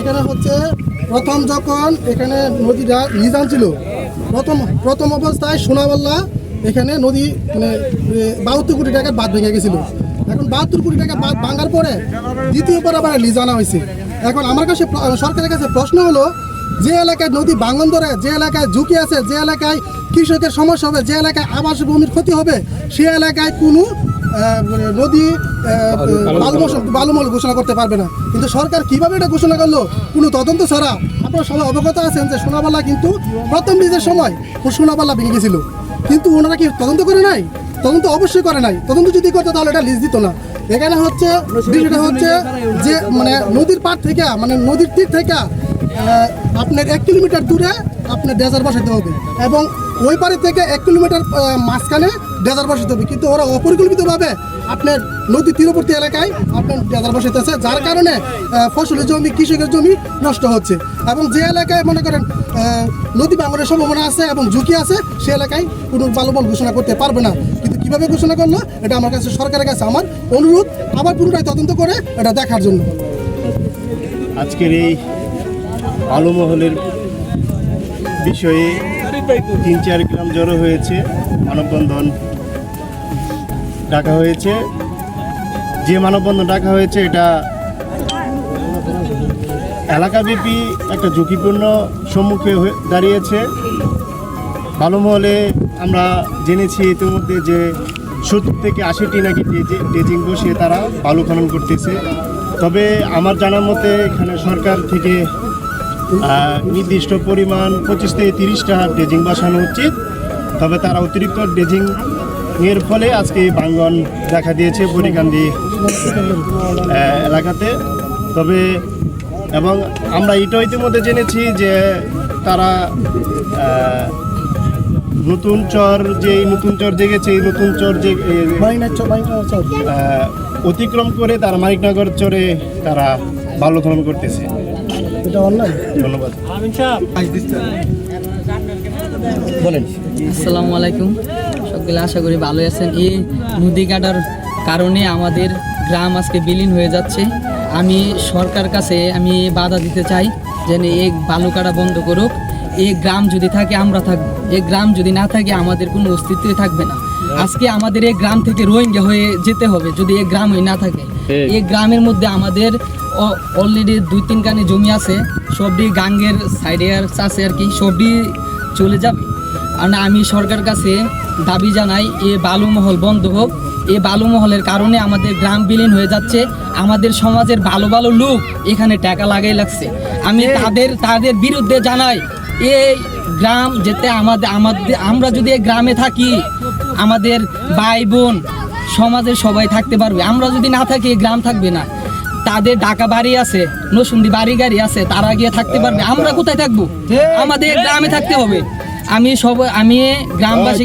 এখানে হচ্ছে প্রথম যখন এখানে নদীটা নিজাম ছিল, প্রথম প্রথম অবস্থায় সোনাবাল্লা এখানে নদী মানে বাহাত্তর কোটি টাকার বাঁধ ভেঙে গেছিল। এখন বাহাত্তর কোটি টাকা বাঁধ ভাঙার পরে দ্বিতীয়বার আবার লিজ আনা হয়েছে। এখন আমার কাছে সরকারের কাছে প্রশ্ন হলো, যে এলাকায় নদী ভাঙন ধরে, যে এলাকায় ঝুঁকি আছে, যে এলাকায় কৃষকের সমস্যা হবে, যে এলাকায় আবাস ভূমির ক্ষতি হবে, সে এলাকায় কোনো নদী বালুমল- ঘোষণা করতে পারবে না। কিন্তু সরকার কীভাবে এটা ঘোষণা করল? কোনো তদন্ত ছাড়া। আপনারা সবাই অবগত আছেন যে সোনাবালা কিন্তু প্রথম বীজের সময় সোনাবালা ভেঙে গেছিল। কিন্তু ওনারা কি তদন্ত করে নাই? তদন্ত অবশ্যই করে নাই। তদন্ত যদি করতো তাহলে এটা লিজ দিত না। এখানে হচ্ছে বিষয়টা হচ্ছে যে মানে নদীর পাড় থেকে মানে নদীর তীর থেকে আপনার এক কিলোমিটার দূরে আপনার ডেজার বসাতে হবে এবং ওই পারে থেকে এক কিলোমিটার মাঝখানে ডেজার বসাতে হবে। কিন্তু ওরা অপরিকল্পিতভাবে আপনার নদী তীরবর্তী এলাকায় আপনার ডেজার বসাইতেছে, যার কারণে ফসলের জমি, কৃষকের জমি নষ্ট হচ্ছে। এবং যে এলাকায় মনে করেন নদী ভাঙনের সম্ভাবনা আছে এবং ঝুঁকি আছে, সে এলাকায় কোনো বালুবল ঘোষণা করতে পারবে না। কিন্তু কীভাবে ঘোষণা করল, এটা আমার কাছে, সরকারের কাছে আমার অনুরোধ। আবার পুনরায় তদন্ত করে এটা দেখার জন্য। আজকের এই আলোমহলের বিষয়ে তিন চার গ্রাম জড়ো হয়েছে, মানববন্ধন ডাকা হয়েছে। যে মানববন্ধন ডাকা হয়েছে, এটা এলাকাব্যাপী একটা ঝুঁকিপূর্ণ সম্মুখে দাঁড়িয়েছে। ভালোমহলে আমরা জেনেছি ইতিমধ্যে যে সত্তর থেকে আশিটি নাকি ডেজি- বসিয়ে তারা বালু খনন করতেছে। তবে আমার জানার মতে এখানে সরকার থেকে নির্দিষ্ট পরিমাণ পঁচিশ থেকে তিরিশটা ড্রেজিং বসানো উচিত। তবে তারা অতিরিক্ত ডেজিং এর ফলে আজকে এই ভাঙ্গন দেখা দিয়েছে পরিকান্দি এলাকাতে। তবে এবং আমরা এটা ইতিমধ্যে জেনেছি যে তারা নতুন চর যে নতুন চর জেগেছে এই নতুন চর যে অতিক্রম করে তারা মানিকনগর চরে তারা বাল্য খনন করতেছে। এটা অন্যায় ধন্যবাদ। আসসালামু আলাইকুম। সকলে আশা করি ভালো আছেন। এই নদী কাটার কারণে আমাদের গ্রাম আজকে বিলীন হয়ে যাচ্ছে। আমি সরকার কাছে আমি বাধা দিতে চাই যেন এই বালু কাটা বন্ধ করুক। এই গ্রাম যদি থাকে আমরা থাকব। এই গ্রাম যদি না থাকে আমাদের কোনো অস্তিত্বই থাকবে না। আজকে আমাদের এই গ্রাম থেকে রোহিঙ্গা হয়ে যেতে হবে যদি এই গ্রামই না থাকে। এই গ্রামের মধ্যে আমাদের অলরেডি দুই তিন কানি জমি আছে সবটি গাঙ্গের সাইডে আর আছে আর কি সবটি চলে যাবে। আর না আমি সরকার কাছে দাবি জানাই এ বালুমহল বন্ধ হোক। এই বালুমহলের কারণে আমাদের গ্রাম বিলীন হয়ে যাচ্ছে। আমাদের সমাজের ভালো ভালো লোক এখানে টাকা লাগাই লাগছে। আমি তাদের তাদের বিরুদ্ধে জানাই এই গ্রাম যেতে আমাদের আমাদের আমরা যদি এই গ্রামে থাকি আমাদের ভাই বোন সমাজের সবাই থাকতে পারবে। আমরা যদি না থাকি এই গ্রাম থাকবে না। তাদের ডাকা বাড়ি আছে নসুন্দি বাড়ি গাড়ি আছে তারা গিয়ে থাকতে পারবে। আমরা কোথায় থাকব? আমাদের গ্রামে থাকতে হবে। আমি সব আমি গ্রামবাসী